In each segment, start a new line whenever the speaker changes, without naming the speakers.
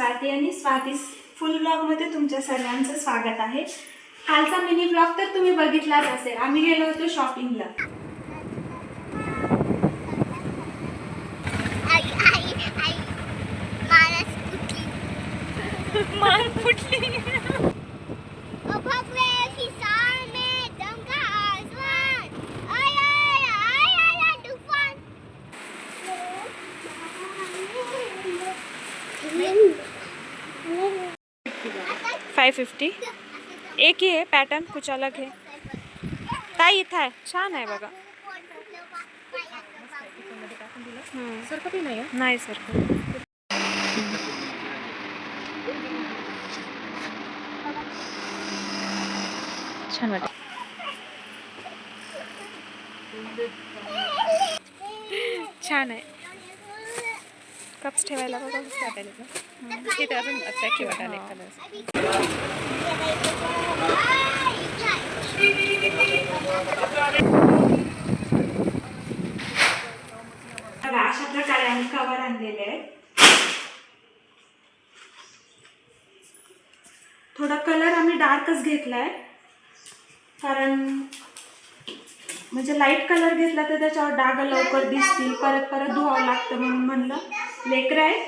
स्वाती आणि स्वाती फुल ब्लॉगमध्ये तुमच्या सर्वांचं स्वागत आहे. कालचा मिनी ब्लॉग तर तुम्ही बघितलाच असेल. आम्ही गेलो होतो शॉपिंगला मान फुटली फाय फिफ्टी एक ही आहे पॅटर्न कुछ अलग आहे ताई इथं आहे छान आहे बघा.
सारखं नाही
नाही सर
छान वाटत
छान आहे कप्स ठेवायला बघा कसं वाटायला का
तिथे अजून अट्रॅक्टिव्ह वाटायला
अशा प्रकारे आम्ही कवर आणलेले आहे थोडा कलर आम्ही डार्कच घेतलाय. कारण म्हणजे लाइट कलर घेतला तर त्याच्यावर डाग लवकर दिसतील परत परत धुवावं लागतं म्हणून म्हणलं. लेकरं आहे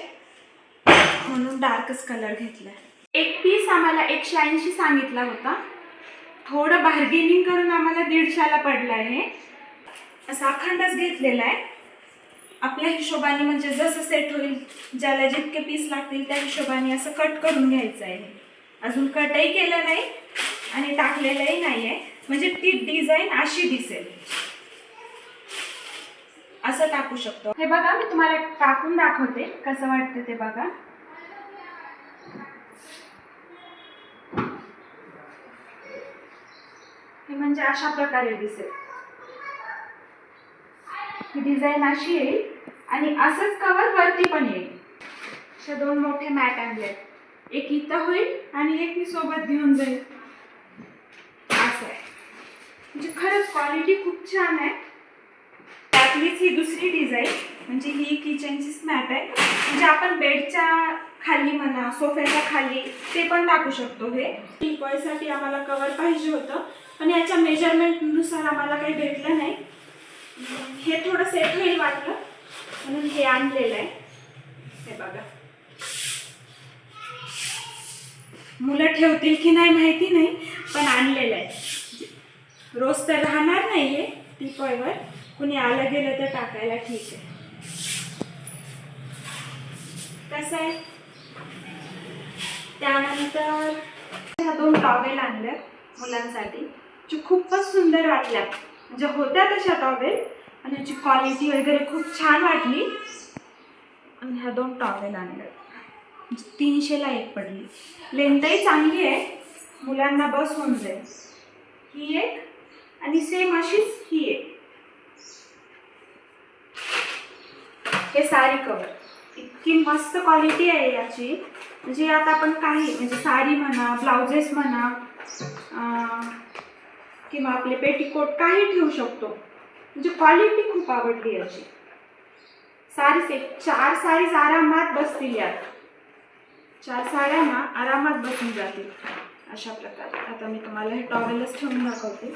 म्हणून डार्कच कलर घेतलाय. एक पीस आम्हाला एकशे ऐंशी सांगितला होता. थोडं बार्गेनिंग करून आम्हाला दीडशेला पडलं आहे. असा अखंडच घेतलेला आहे. आपल्या हिशोबाने म्हणजे जसं सेट होईल ज्याला जितके पीस लागतील त्या हिशोबाने असं कट करून घ्यायचं आहे. अजून कटही केलं नाही आणि टाकलेलंही नाही आहे म्हणजे ती डिझाईन अशी दिसेल. असं टाकू शकतो. हे बघा मी तुम्हाला टाकून दाखवते. कसं वाटतं ते बघा. हे म्हणजे अशा प्रकारे दिसेल. ही डिझाईन अशी येईल आणि असंच कवर वरती पण येईल. अशा दोन मोठे मॅट आणले एक इथं होईल आणि एक मी सोबत घेऊन जाईल. असं आहे. म्हणजे खरंच क्वालिटी खूप छान आहे. त्यातलीच ही दुसरी डिझाईन म्हणजे ही किचनचीच मॅट आहे. म्हणजे आपण बेडच्या खाली म्हणा सोफ्याच्या खाली ते पण टाकू शकतो हे. टिपॉयसाठी आम्हाला कवर पाहिजे होतं. पण याच्या मेजरमेंटनुसार आम्हाला काही भेटलं नाही. हे थोडं सेट होईल वाटलं म्हणून हे आणलेलं आहे. हे बघा. मुलं ठेवतील की नाही माहिती नाही पण आणलेलं आहे. रोज तर राहणार नाही हे टिपॉयवर कुणी आलं गेलं तर टाकायला ठीक आहे. कसं आहे? त्यानंतर ह्या दोन टॉवेल आणल्या मुलांसाठी जे खूपच सुंदर वाटल्या म्हणजे होत्या तशा टॉवेल आणि याची क्वालिटी वगैरे खूप छान वाटली. आणि ह्या दोन टॉवेल आणल्या म्हणजे तीनशेला एक पडली. लेंथही चांगली आहे. मुलांना बस होऊन जाईल. ही एक आणि सेम अशीच ही एक. हे साडी कवर इतकी मस्त क्वालिटी आहे याची. म्हणजे यात आपण काही म्हणजे साडी म्हणा ब्लाउजेस म्हणा किंवा आपले पेटीकोट काही ठेवू शकतो. म्हणजे क्वालिटी खूप आवडली याची. सारीच एक चार साडीज आरामात बसतील यात. चार साड्या ना आरामात बसून जातील. अशा प्रकारे. आता मी तुम्हाला हे टॉवेलच ठेवून दाखवते.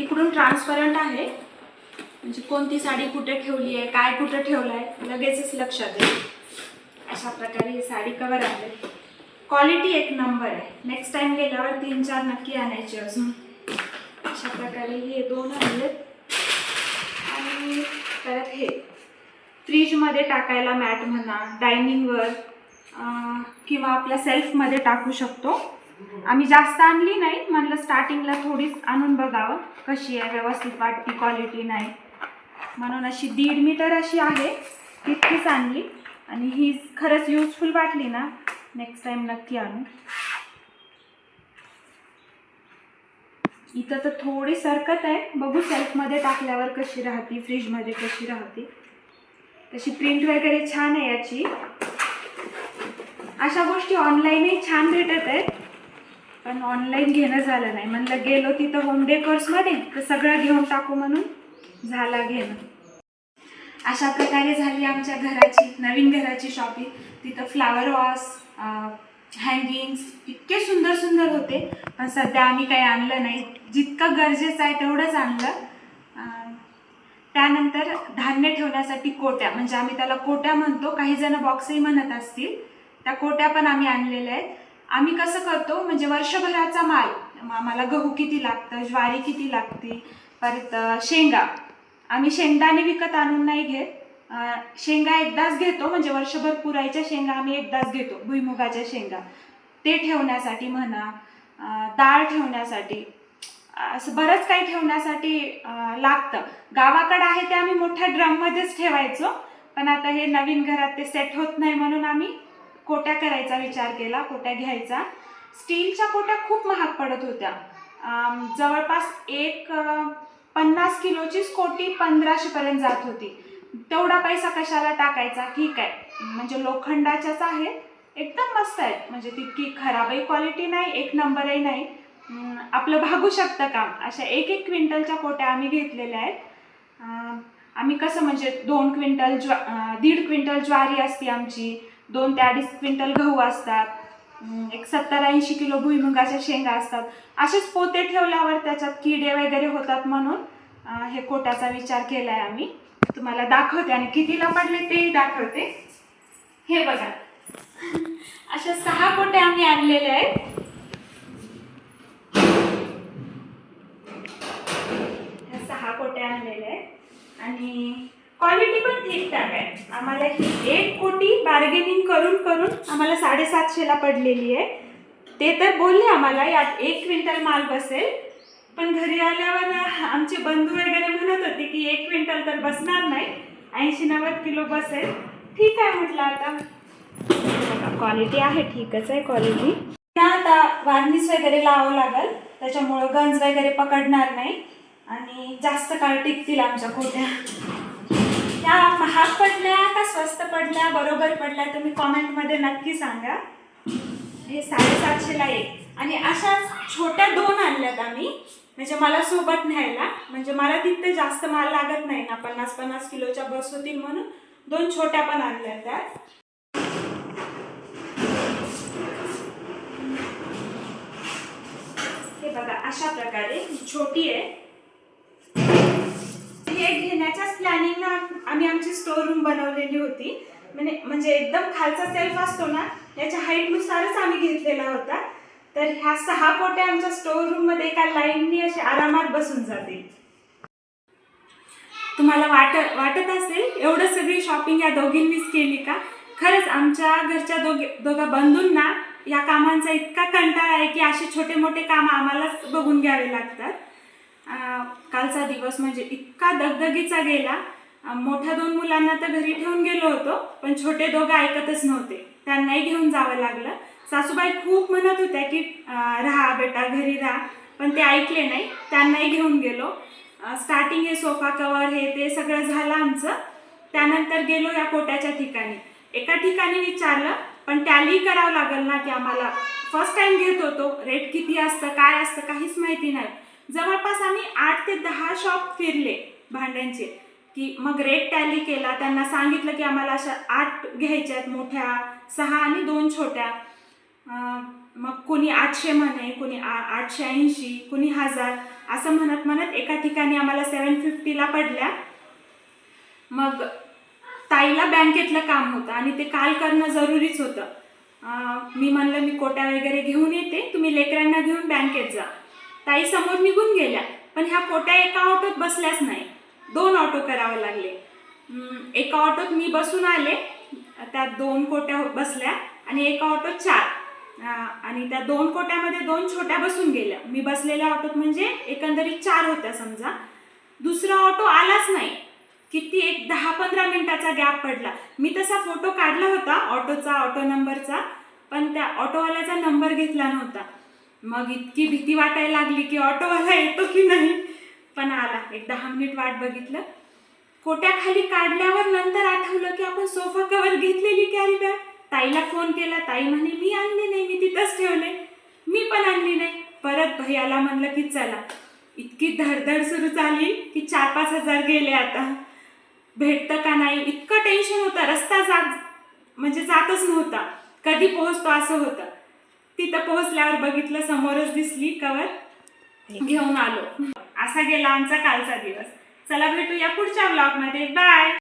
इकडून ट्रान्सपरंट आहे. म्हणजे कोणती साडी कुठे ठेवली आहे काय कुठं ठेवलं आहे लगेचच लक्षात येईल. अशा प्रकारे ही साडी कवर आहे. क्वालिटी एक नंबर आहे. नेक्स्ट टाइम गेल्यावर तीन चार नक्की आणायचे अजून. अशा प्रकारे हे दोन आणलेत आणि परत हे. फ्रीजमध्ये टाकायला मॅट म्हणा डायनिंगवर किंवा आपल्या सेल्फमध्ये टाकू शकतो. आम्ही जास्त आणली नाही. म्हणलं स्टार्टिंगला थोडीच आणून बघावं कशी आहे व्यवस्थित वाटती क्वालिटी नाही. म्हणून अशी दीड मीटर अशी आहे तितकीच आणली. आणि ही खरंच युजफुल वाटली ना. नेक्स्ट टाइम नक्की आणू. इथं तर थोडी सरकत आहे. बघू सेल्फमध्ये टाकल्यावर कशी राहते फ्रीजमध्ये कशी राहते. तशी प्रिंट वगैरे छान आहे याची. अशा गोष्टी ऑनलाईनही छान भेटत आहेत. पण ऑनलाईन घेणं झालं नाही. म्हणलं गेलो तिथं होम डेकोर्समध्ये तर सगळं घेऊन टाकू म्हणून झाला घेणं. अशा प्रकारे झाली आमच्या घराची नवीन घराची शॉपिंग तिथं फ्लावर वॉस हँगिंग्स इतके सुंदर सुंदर होते. पण सध्या आम्ही काही आणलं नाही. जितकं गरजेचं आहे तेवढंच आणलं. त्यानंतर धान्य ठेवण्यासाठी कोट्या म्हणजे आम्ही त्याला कोट्या म्हणतो. काही जण बॉक्सही म्हणत असतील. त्या कोट्या पण आम्ही आणलेल्या आहेत. आम्ही कसं करतो? म्हणजे वर्षभराचा माल आम्हाला गहू किती लागतं ज्वारी किती लागते परत शेंगा. आम्ही शेंगदाणे विकत आणून नाही घेत. शेंगा एकदाच घेतो म्हणजे वर्षभर पुरायच्या शेंगा आम्ही एकदाच घेतो भुईमुगाच्या शेंगा. ते ठेवण्यासाठी म्हणा डाळ ठेवण्यासाठी असं बरंच काही ठेवण्यासाठी लागतं. गावाकडं आहे ते आम्ही मोठ्या ड्रममध्येच ठेवायचो पण आता हे नवीन घरात ते सेट होत नाही म्हणून आम्ही कोट्या करायचा विचार केला कोट्या घ्यायचा. स्टीलच्या कोट्या खूप महाग पडत होत्या. जवळपास एक पन्नास किलोचीच कोटी पंधराशेपर्यंत जात होती. तेवढा पैसा कशाला टाकायचा? ठीक आहे. म्हणजे लोखंडाच्याच आहेत. एकदम मस्त आहेत. म्हणजे तितकी खराबही क्वालिटी नाही एक नंबरही नाही. आपलं भागू शकतं काम. अशा एक एक क्विंटलच्या कोट्या आम्ही घेतलेल्या आहेत. आम्ही कसं म्हणजे दोन क्विंटल ज्वा दीड क्विंटल ज्वारी असते आमची. दोन ते अडीच क्विंटल गहू असतात एक सत्तर ऐंशी किलो भुईमुगाच्या शेंगा असतात. असेच पोते ठेवल्यावर त्याच्यात किडे वगैरे होतात म्हणून हे कोटाचा विचार केला आहे आम्ही. तुम्हाला दाखवते आणि कितीला पडले तेही दाखवते. हे बघा. अशा सहा कोटे आम्ही आणलेले आहेत ह्या सहा कोट्या आणलेल्या आहेत आणि क्वालिटी पण आहे. आम्हाला ही एक कोटी बार्गेनिंग करून करून आम्हाला साडेसातशेला पडलेली आहे. ते तर बोलले आम्हाला यात एक क्विंटल माल बसेल. पण घरी आल्यावर आमचे बंधू वगैरे म्हणत होते की एक क्विंटल तर बसणार नाही. ऐंशी नव्वद किलो बसेल. ठीक आहे म्हटलं आता. क्वालिटी आहे ठीकच आहे क्वालिटी आता वार्निश वगैरे लावावं लागेल. त्याच्यामुळं गंज वगैरे पकडणार नाही. आणि जास्त काळ टिकतील आमच्या कोट्या त्या महाग पडल्या का स्वस्त पडल्या बरोबर पडल्या तुम्ही कॉमेंटमध्ये नक्की सांगा. हे साडेसातशेला एक. आणि अशा छोट्या दोन आणल्यात आम्ही. म्हणजे मला सोबत न्यायला. म्हणजे मला तिथे जास्त माल लागत नाही ना पन्नास पन्नास किलोच्या बस होतील म्हणून. दोन छोट्या पण आणल्या त्यात. हे बघा अशा प्रकारे छोटी आहे. आम्ही आमची स्टोर रूम बनवलेली होती. म्हणजे म्हणजे एकदम खालचा सेल्फ असतो ना याच्या हाईटनुसारच आम्ही घेतलेला होता. तर ह्या सहा कोट्या आमच्या स्टोर रूममध्ये एका लाईननी असे आरामात बसून जातील. तुम्हाला वाटत वाटत असेल एवढं सगळी शॉपिंग या दोघींनीच केली का? खरंच आमच्या घरच्या दोघे दोघा बंधूंना या कामांचा इतका कंटाळा आहे की असे छोटे मोठे कामं आम्हालाच बघून घ्यावे लागतात. कालचा दिवस म्हणजे इतका दगदगीचा गेला. मोठ्या दोन मुलांना तर घरी ठेवून गेलो होतो पण छोटे दोघं ऐकतच नव्हते. त्यांनाही घेऊन जावं लागलं. सासूबाई खूप म्हणत होत्या की राहा बेटा घरी राहा. पण ते ऐकले नाही त्यांनाही घेऊन गेलो. स्टार्टिंग हे सोफा कवर हे ते सगळं झालं आमचं. त्यानंतर गेलो या कोट्याच्या ठिकाणी. एका ठिकाणी विचारलं पण टॅली करावं लागेल ना की आम्हाला? फर्स्ट टाइम घेत होतो. रेट किती असतं काय असतं काहीच माहिती नाही. जवळपास आम्ही आठ ते दहा शॉप फिरले भांड्यांचे. की मग रेट टॅली केला. त्यांना सांगितलं की आम्हाला अशा आठ घ्यायच्या आहेत मोठ्या सहा आणि दोन छोट्या. मग कोणी आठशे म्हणे कोणी आ आठशे ऐंशी कोणी हजार. असं म्हणत म्हणत एका ठिकाणी आम्हाला सेवन फिफ्टीला पडल्या. मग ताईला बँकेतलं काम होतं आणि ते काल करणं जरुरीच होतं. मी म्हणलं मी कोट्या वगैरे घेऊन येते. तुम्ही लेकरांना घेऊन बँकेत जा. ताई समोर निघून गेल्या. पण ह्या कोट्या एका ऑटोत बसल्याच नाही दोन ऑटो करावे लागले. एका ऑटोत मी बसून आले. त्यात दोन कोट्या बसल्या आणि एका ऑटोत चार. आणि त्या दोन कोट्यामध्ये दोन छोट्या बसून गेल्या. मी बसलेल्या ऑटोत म्हणजे एकंदरीत चार होत्या समजा. दुसरा ऑटो आलाच नाही. किती एक दहा पंधरा मिनिटाचा गॅप पडला. मी तसा फोटो काढला होता ऑटोचा ऑटो नंबरचा पण त्या ऑटोवाल्याचा नंबर घेतला नव्हता. मग इतकी भीती वाटायला लागली की ऑटोवाला येतो की नाही? पण आला. एक दहा मिनिट वाट बघितलं. कोट्याखाली काढल्यावर नंतर आठवलं की आपण सोफा कवर घेतलेली कॅरी बॅग ताईला फोन केला. ताई म्हणे मी आणली नाही मी तिथंच ठेवले मी पण आणली नाही. परत भैयाला म्हणलं की चला. इतकी धडधड सुरू झाली की चार पाच हजार गेले आता. भेटतं का नाही? इतकं टेन्शन होतं. रस्ता जात म्हणजे जातच नव्हता. कधी पोहोचतो असं होतं. तिथं पोहोचल्यावर बघितलं समोरच दिसली कवर घेऊन आलो. असा गेला आमचा कालचा दिवस. चला भेटूया पुढच्या ब्लॉगमध्ये बाय